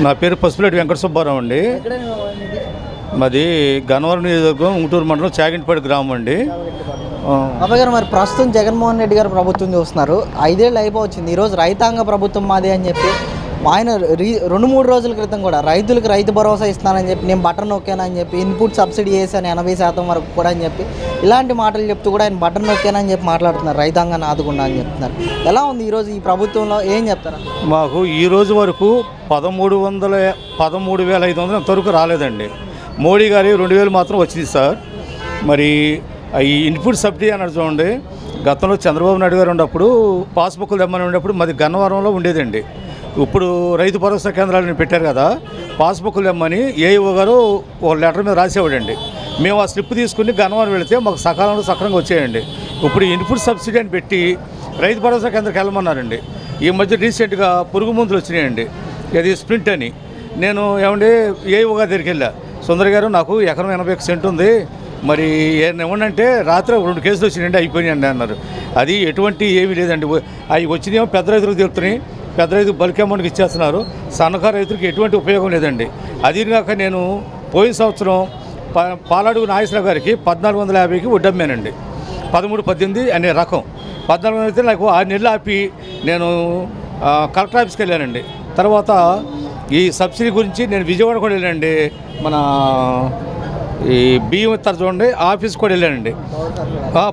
నా పేరు పసుపులేటి వెంకట సుబ్బారావు అండి. మాది గన్నవరం నియోజకవర్గం ఉంటూరు మండలం చాగింటిపాడు గ్రామం అండి. ఆ, మరి ప్రస్తుతం జగన్మోహన్ రెడ్డి గారు ప్రభుత్వం చూస్తున్నారు. ఐదేళ్ళు అయిపోవచ్చింది. ఈరోజు రైతాంగ ప్రభుత్వం మాది అని చెప్పి ఆయన రీ రెండు మూడు రోజుల క్రితం కూడా రైతులకు రైతు భరోసా ఇస్తానని చెప్పి నేను బటన్ నొక్కానని చెప్పి ఇన్పుట్ సబ్సిడీ చేశాను ఎనభై శాతం వరకు కూడా అని చెప్పి ఇలాంటి మాటలు చెప్తూ కూడా ఆయన బటన్ నొక్కానని చెప్పి మాట్లాడుతున్నారు రైతాంగాన్ని ఆదుకుండా అని చెప్తున్నారు. ఎలా ఉంది ఈరోజు ఈ ప్రభుత్వంలో ఏం చెప్తారు? మాకు ఈ రోజు వరకు పదమూడు వందల పదమూడు వేల ఐదు వందలు ఇంతవరకు రాలేదండి. మోడీ గారి రెండు వేలు మాత్రం వచ్చింది సార్. మరి ఈ ఇన్పుట్ సబ్సిడీ అన్నారు చూడండి గతంలో చంద్రబాబు నాయుడు గారు ఉన్నప్పుడు పాస్బుక్లు తెమ్మని ఉన్నప్పుడు మాది గన్నవరంలో ఉండేదండి. ఇప్పుడు రైతు భరోసా కేంద్రాలను పెట్టారు కదా పాస్బుక్లు ఇమ్మని ఏఈఓ గారు ఒక లెటర్ మీద రాసేవాడండి. మేము ఆ స్లిప్ తీసుకుని గన్నవరం వెళితే మాకు సకాలంలో సక్రంగా వచ్చేయండి. ఇప్పుడు ఇన్పుట్ సబ్సిడీ అని పెట్టి రైతు భరోసా కేంద్రంకి వెళ్ళమన్నారండి. ఈ మధ్య రీసెంట్గా పురుగు మందులు వచ్చినాయండి. అది స్ప్రింట్ అని. నేను ఏమండి ఏఈఓ గారి దగ్గరికి వెళ్ళా. సుందర్ గారు నాకు ఎకరం ఎనభై ఒక సెంట్ ఉంది. మరి ఏమన్నంటే రాత్రి రెండు కేసులు వచ్చినాయండి అయిపోయినాయండి అన్నారు. అది ఎటువంటి ఏమీ లేదండి. అవి వచ్చినాయేమో పెద్ద రైతులకు తెలుపుతున్నాయి. పెద్ద రైతు బల్క్ అమౌంట్కి ఇచ్చేస్తున్నారు. సన్నకారు రైతులకు ఎటువంటి ఉపయోగం లేదండి. అది కాక నేను పోయిన సంవత్సరం పాలాడుగు నాగేశ్వరరావు గారికి పద్నాలుగు వందల యాభైకి వడ్డమ్మానండి. పదమూడు పద్దెనిమిది అనే రకం. పద్నాలుగు వందల అయితే నాకు ఆరు నెలలు ఆపి నేను కలెక్టర్ ఆఫీస్కి వెళ్ళానండి. తర్వాత ఈ సబ్సిడీ గురించి నేను విజయవాడ కూడా వెళ్ళానండి. మన ఈ బియ్యం ఇస్తారు చూడండి ఆఫీస్ కూడా వెళ్ళానండి.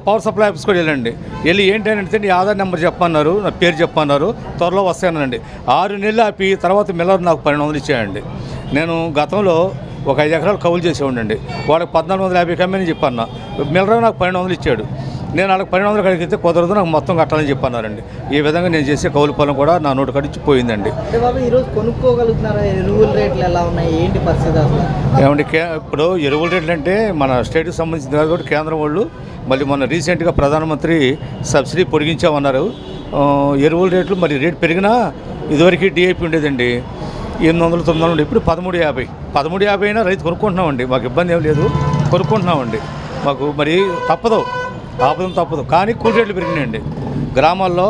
పవర్ సప్లై ఆఫీస్ కూడా వెళ్ళండి వెళ్ళి ఏంటంటే నీ ఆధార్ నెంబర్ చెప్పన్నారు నా పేరు చెప్పన్నారు త్వరలో వస్తానండి ఆరు నెలలు ఆపి తర్వాత మిల్లర్ నాకు పన్నెండు వందలు ఇచ్చాయండి. నేను గతంలో ఒక ఐదు ఎకరాలు కౌలు చేసి ఉండండి. వాడికి పద్నాలుగు వందల యాభై కమ్మని చెప్పాను మిల్లర్ నాకు పన్నెండు వందలు ఇచ్చాడు. నేను వాళ్ళకి పన్నెండు వందలు కడిగితే కుదరదు నాకు మొత్తం కట్టాలని చెప్పన్నారండి. ఈ విధంగా నేను చేసే కౌలు పొలం కూడా నా నోటు కడిచి పోయిందండి. ఈరోజు కొనుక్కోగలుగుతున్నారా? ఎరువుల రేట్లు ఎలా ఉన్నాయి? ఏంటి పరిస్థితి ఏమంటే ఇప్పుడు ఎరువుల రేట్లు అంటే మన స్టేట్కి సంబంధించిన కాదు కాబట్టి కేంద్రం వాళ్ళు మళ్ళీ మొన్న రీసెంట్గా ప్రధానమంత్రి సబ్సిడీ పొడిగించామన్నారు. ఎరువుల రేట్లు మరి రేట్ పెరిగినా ఇదివరకు డిఏపి ఉండేదండి. ఎనిమిది వందలు తొమ్మిది వందలు ఇప్పుడు పదమూడు యాభై. పదమూడు యాభై అయినా రైతు కొనుక్కుంటున్నామండి. మాకు ఇబ్బంది ఏం లేదు. కొనుక్కుంటున్నామండి. మాకు మరి తప్పదు. ఆపదం తప్పదు. కానీ కూలి రేట్లు పెరిగినాయండి. గ్రామాల్లో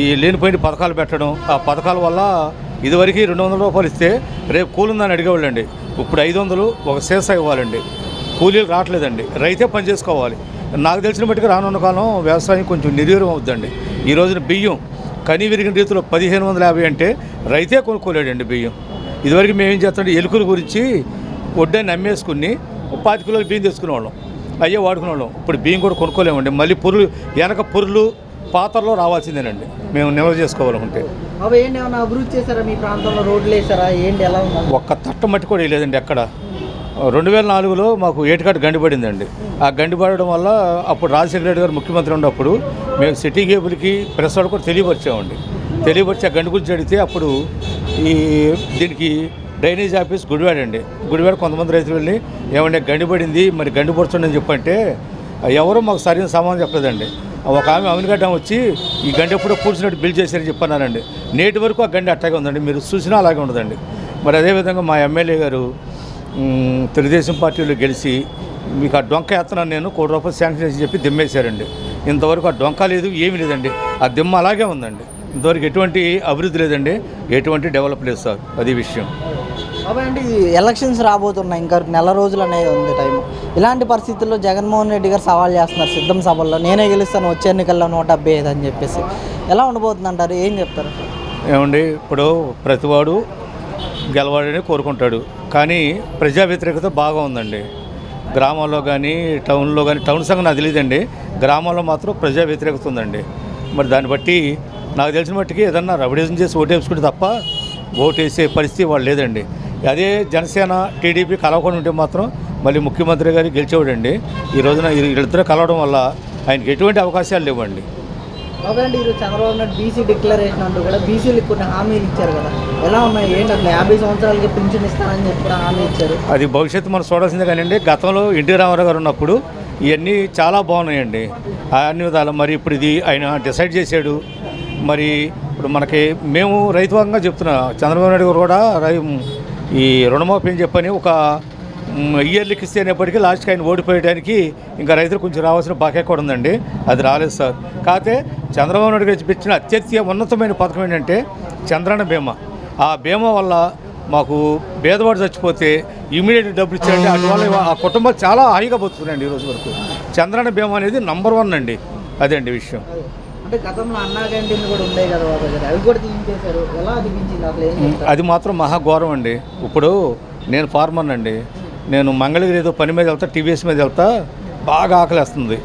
ఈ లేనిపోయిన పథకాలు పెట్టడం ఆ పథకాల వల్ల ఇదివరకు రెండు వందల రూపాయలు ఇస్తే రేపు కూలుందని అడిగేవాళ్ళండి. ఇప్పుడు ఐదు వందలు ఒక సీసా ఇవ్వాలండి. కూలీలు రావట్లేదండి. రైతే పని చేసుకోవాలి. నాకు తెలిసిన మట్టుకు రానున్న కాలం వ్యవసాయం కొంచెం నిర్వీర్యం అవుద్దండి. ఈ రోజున బియ్యం కని విరిగిన రీతిలో పదిహేను వందల యాభై అంటే రైతే కొనుక్కోలేడండి బియ్యం. ఇదివరకు మేమేం చేస్తామంటే ఎలుకల గురించి వడ్డాన్ని అమ్మేసుకుని పాతి కిలోలు బియ్యం తెచ్చుకునేవాళ్ళం. అయ్యే వాడుకునేవాళ్ళం. ఇప్పుడు బియ్యం కూడా కొనుక్కోలేమండి. మళ్ళీ పురులు వెనక పురులు పాత్రలో రావాల్సిందేనండి. మేము నిల్వ చేసుకోవాలనుకుంటే. అభివృద్ధి చేశారా? మీ ప్రాంతంలో రోడ్లు వేసారా ఏంటి ఎలా ఒక్క తట్ట మట్టి కూడా వేయలేదండి ఎక్కడ. రెండు వేల నాలుగులో మాకు ఏటికాటు గండి పడిందండి. ఆ గండి పడడం వల్ల అప్పుడు రాజశేఖర రెడ్డి గారు ముఖ్యమంత్రి ఉన్నప్పుడు మేము సిటీ కేబుల్కి ప్రెస్ వాళ్ళు కూడా తెలియపరిచామండి. తెలియపరిచి ఆ గండి గురించి అడిగితే అప్పుడు ఈ దీనికి డ్రైనేజ్ ఆఫీస్ గుడివాడ అండి. గుడివాడ కొంతమంది రైతులు వెళ్ళి ఏమంటే గండి పడింది మరి గండి పడుతుంది అని చెప్పంటే ఎవరూ మాకు సరైన సమాధానం చెప్పలేదండి. ఒక ఆమె అవినగడ్డ వచ్చి ఈ గండి ఎప్పుడో పూడ్చినట్టు బిల్ చేశారని చెప్పన్నానండి. నేటి వరకు ఆ గండి అట్టాగే ఉందండి. మీరు చూసినా అలాగే ఉండదండి. మరి అదేవిధంగా మా ఎమ్మెల్యే గారు తెలుగుదేశం పార్టీలో గెలిచి మీకు ఆ డొంక ఎత్తనాను నేను కోటి రూపాయలు శాంక్షన్ చేసి చెప్పి దిమ్మేశారండి ఇంతవరకు ఆ డొంక లేదు ఏమీ లేదండి. ఆ దిమ్మ అలాగే ఉందండి. ఇంతవరకు ఎటువంటి అభివృద్ధి లేదండి. ఎటువంటి డెవలప్ లేదు సార్. అది విషయం. బాబాయ్ అంటే ఈ ఎలక్షన్స్ రాబోతున్నాయి. ఇంకా నెల రోజులు అనేది ఉంది టైం ఇలాంటి పరిస్థితుల్లో జగన్మోహన్ రెడ్డి గారు సవాల్ చేస్తున్నారు సిద్ధం సభల్లో. నేనే గెలుస్తాను వచ్చే ఎన్నికల్లో నూట డెబ్బై ఐదు అని చెప్పేసి. ఎలా ఉండబోతుంది అంటారు ఏం చెప్తారు? ఏమండి ఇప్పుడు ప్రతివాడు గెలవాడని కోరుకుంటాడు. కానీ ప్రజా వ్యతిరేకత బాగా ఉందండి. గ్రామాల్లో కానీ టౌన్లో కానీ టౌన్ సంఘం నాకు తెలియదండి. గ్రామాల్లో మాత్రం ప్రజా వ్యతిరేకత ఉందండి. మరి దాన్ని బట్టి నాకు తెలిసిన మట్టుకి ఏదన్నా రబడేజం చేసి ఓటేసుకుంటే తప్ప ఓటేసే పరిస్థితి వాళ్ళు లేదండి. అదే జనసేన టీడీపీ కలవకుండా ఉంటే మాత్రం మళ్ళీ ముఖ్యమంత్రి గారు గెలిచేవాడండి. ఈ రోజున వీళ్ళిద్దరూ కలవడం వల్ల ఆయనకి ఎటువంటి అవకాశాలు లేవండి. ఈరోజు చంద్రబాబు నాయుడు బీసీ డిక్లరేషన్ అంటూ కూడా బీసీలకు కొన్ని హామీలు ఇచ్చారు కదా. ఎలా ఉన్నాయి? ఏంటి యాభై సంవత్సరాలకి పింఛన్ ఇస్తానని చెప్పి కూడా హామీ ఇచ్చారు. అది భవిష్యత్తు మనం చూడాల్సిందే కానివ్వండి గతంలో ఎన్టీ రామారావు గారు ఉన్నప్పుడు ఇవన్నీ చాలా బాగున్నాయండి. ఆ అన్ని విధాలు మరి ఇప్పుడు ఇది ఆయన డిసైడ్ చేశాడు. మరి ఇప్పుడు మనకి మేము రైతువంగా చెప్తున్నా. చంద్రబాబు నాయుడు గారు కూడా రై- ఈ రుణమాఫీ అని చెప్పని ఒక ఇయర్లీకి ఇస్తే అనేప్పటికీ లాస్ట్కి ఆయన ఓడిపోయడానికి ఇంకా రైతులు కొంచెం రావాల్సిన బాకే కూడా ఉందండి. అది రాలేదు సార్. కాకపోతే చంద్రబాబు నాయుడు గారు పెట్టిన అత్యత్య ఉన్నతమైన పథకం ఏంటంటే చంద్రన్న బీమా. ఆ బీమా వల్ల మాకు భేదవాడు చచ్చిపోతే ఇమీడియట్ డబ్బులు ఇచ్చారంటే అటువల్ల ఆ కుటుంబాలు చాలా హాయిగా బతుకున్నాయండి ఈ రోజు వరకు. చంద్రన్న బీమా అనేది నంబర్ వన్ అండి. అదే అండి విషయం. అంటే గతంలో అన్నా క్యాంటీన్లు కూడా ఉండే కదా అవి కూడా తీయించేశారు. ఎలా అనిపించింది అసలు? ఏం చెప్తారు? అది మాత్రం మహా ఘోరం అండి. ఇప్పుడు నేను ఫార్మర్ అండి. నేను మంగళగిరి ఏదో పని మీద వెళ్తా టీవీఎస్ మీద వెళ్తా బాగా ఆకలేస్తుంది.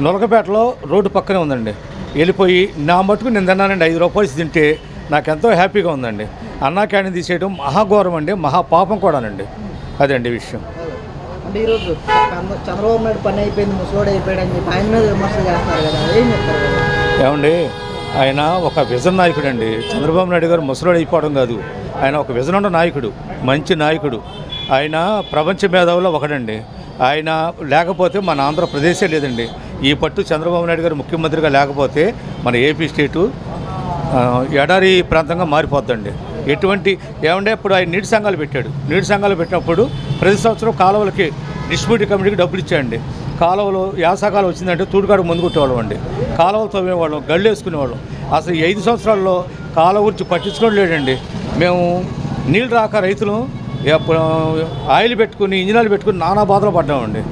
నొలకపేటలో రోడ్డు పక్కనే ఉందండి. వెళ్ళిపోయి నా మటుకు నేను తిన్నానండి. ఐదు రూపాయలు తింటే నాకు ఎంతో హ్యాపీగా ఉందండి. అన్నా క్యాంటీన్ తీసేయడం మహాఘోరం అండి. మహా పాపం కూడానండి. అదండి విషయం. అంటే ఈరోజు చంద్ర- చంద్రబాబు నాయుడు పని అయిపోయింది ముసలోడు అయిపోయాడు అని చెప్పి ఆయన మీద విమర్శలు చేస్తున్నారు కదా. ఏం చెప్తారు? ఏమండి? ఆయన ఒక విజన్ నాయకుడు అండి చంద్రబాబు నాయుడు గారు ముసలోడు అయిపోవడం కాదు. ఆయన ఒక విజన్ ఉన్న నాయకుడు మంచి నాయకుడు. ఆయన ప్రపంచ మేధావులో ఒకడండి. ఆయన లేకపోతే మన ఆంధ్రప్రదేశే లేదండి. ఈ పట్టు చంద్రబాబు నాయుడు గారు ముఖ్యమంత్రిగా లేకపోతే మన ఏపీ స్టేటు ఎడారి ప్రాంతంగా మారిపోద్దండి. ఎటువంటి ఏమంటే ఇప్పుడు ఆయన నీటి సంఘాలు పెట్టాడు. నీటి సంఘాలు పెట్టినప్పుడు ప్రతి సంవత్సరం కాలువలకి డిస్ట్రిబ్యూటివ్ కమిటీకి డబ్బులు ఇచ్చాయండి. కాలువలు యాసకాలం వచ్చిందంటే తూడుకాడు ముందు కొట్టేవాళ్ళం అండి. కాలువలు తవ్వేవాళ్ళం గళ్ళు వేసుకునేవాళ్ళం. అసలు ఈ ఐదు సంవత్సరాల్లో కాలువ గురించి పట్టించుకోవడం లేదండి. మేము నీళ్ళు రాక రైతులు ఆయిల్ పెట్టుకుని ఇంజినాలు పెట్టుకుని నానా బాధలు పడ్డామండి.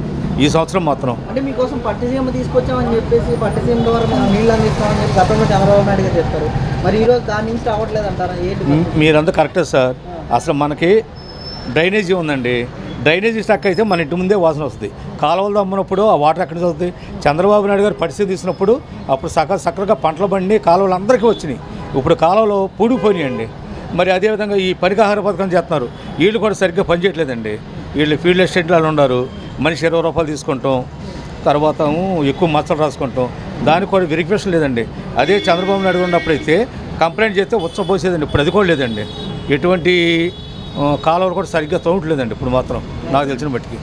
ఈ సంవత్సరం మాత్రం. అంటే మీకోసం పట్టిసీమ తీసుకొచ్చామని చెప్పేసి పట్టిసీమ ద్వారా నీళ్ళు అందిస్తామని చెప్పి గతంలో చంద్రబాబు నాయుడు గారు చెప్తారు మరి ఈరోజు దాని నుంచి రావట్లేదు అంటారా మీరంతా కరెక్టే సార్. అసలు మనకి డ్రైనేజీ ఉందండి. డ్రైనేజీ స్టక్ అయితే మన ఇంటి ముందే వాసన వస్తుంది. కాలువలు అమ్మినప్పుడు ఆ వాటర్ ఎక్కడి నుంచి వస్తుంది? చంద్రబాబు నాయుడు గారు పరిస్థితి తీసినప్పుడు అప్పుడు సక సక్కగా పంటలు పండి కాలువలు అందరికీ వచ్చినాయి. ఇప్పుడు కాలువలు పూడిపోయినాయండి. మరి అదేవిధంగా ఈ పరికాహార పథకం చేస్తున్నారు. వీళ్ళు కూడా సరిగ్గా పనిచేయట్లేదండి వీళ్ళు ఫీల్డ్ ఎస్టేట్లు ఉన్నారు. మనిషి ఇరవై రూపాయలు తీసుకుంటాం. తర్వాత ఎక్కువ మచ్చలు రాసుకుంటాం. దానికి కూడా వెరిఫికేషన్ లేదండి. అదే చంద్రబాబు నాయుడు ఉన్నప్పుడు ఉన్నప్పుడైతే కంప్లైంట్ చేస్తే ఉచ్చపోసేదండి ఇప్పుడు అది కూడా లేదండి. ఎటువంటి కాలువలు కూడా సరిగ్గా తోమట్లేదండి ఇప్పుడు మాత్రం నాకు తెలిసిన బట్టికి.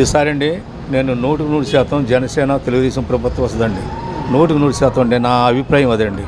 ఈసారి అండి నేను నూటికి నూరు శాతం జనసేన తెలుగుదేశం ప్రభుత్వం వస్తుందండి. నూటికి నూరు శాతం అండి నా అభిప్రాయం అదే అండి.